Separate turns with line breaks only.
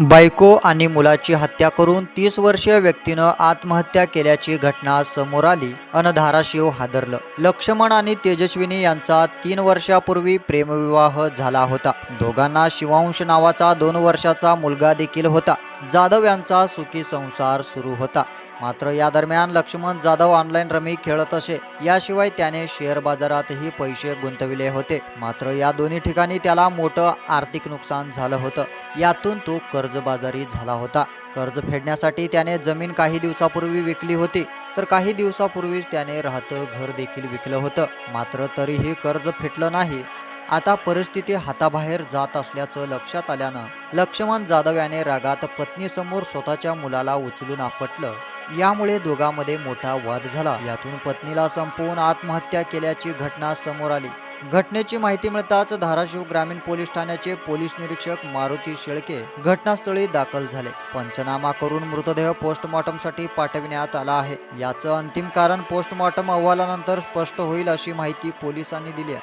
बायको आणि मुलाची हत्या करून तीस वर्षीय व्यक्तीनं आत्महत्या केल्याची घटना समोर आली. अन धाराशिव हादरलं. लक्ष्मण आणि तेजस्विनी यांचा तीन वर्षापूर्वी प्रेमविवाह झाला होता. दोघांना शिवांश नावाचा दोन वर्षाचा मुलगा देखील होता. जाधव यांचा सुखी संसार सुरू होता. मात्र या दरम्यान लक्ष्मण जाधव ऑनलाईन रमी खेळत असे. याशिवाय त्याने शेअर बाजारातही पैसे गुंतविले होते. मात्र या दोन्ही ठिकाणी त्याला मोठं आर्थिक नुकसान झालं होतं. यातून तो कर्जबाजारी झाला होता. कर्ज फेडण्यासाठी त्याने जमीन काही दिवसापूर्वी विकली होती. तर काही दिवसापूर्वीच त्याने राहतं घर देखील विकलं होतं. मात्र तरीही कर्ज फेटलं नाही. आता परिस्थिती हाताबाहेर जात असल्याचं लक्षात आल्यानं लक्ष्मण जाधव याने रागात पत्नीसमोर स्वतःच्या मुलाला उचलून आपटलं. यामुळे दोघांमध्ये मोठा वाद झाला. यातून पत्नीला संपवून आत्महत्या केल्याची घटना समोर आली. घटनेची माहिती मिळताच धाराशिव ग्रामीण पोलीस ठाण्याचे पोलीस निरीक्षक मारुती शेळके घटनास्थळी दाखल झाले. पंचनामा करून मृतदेह पोस्टमॉर्टमसाठी पाठविण्यात आला आहे. याचं अंतिम कारण पोस्टमॉर्टम अहवालानंतर स्पष्ट होईल अशी माहिती पोलिसांनी दिली आहे.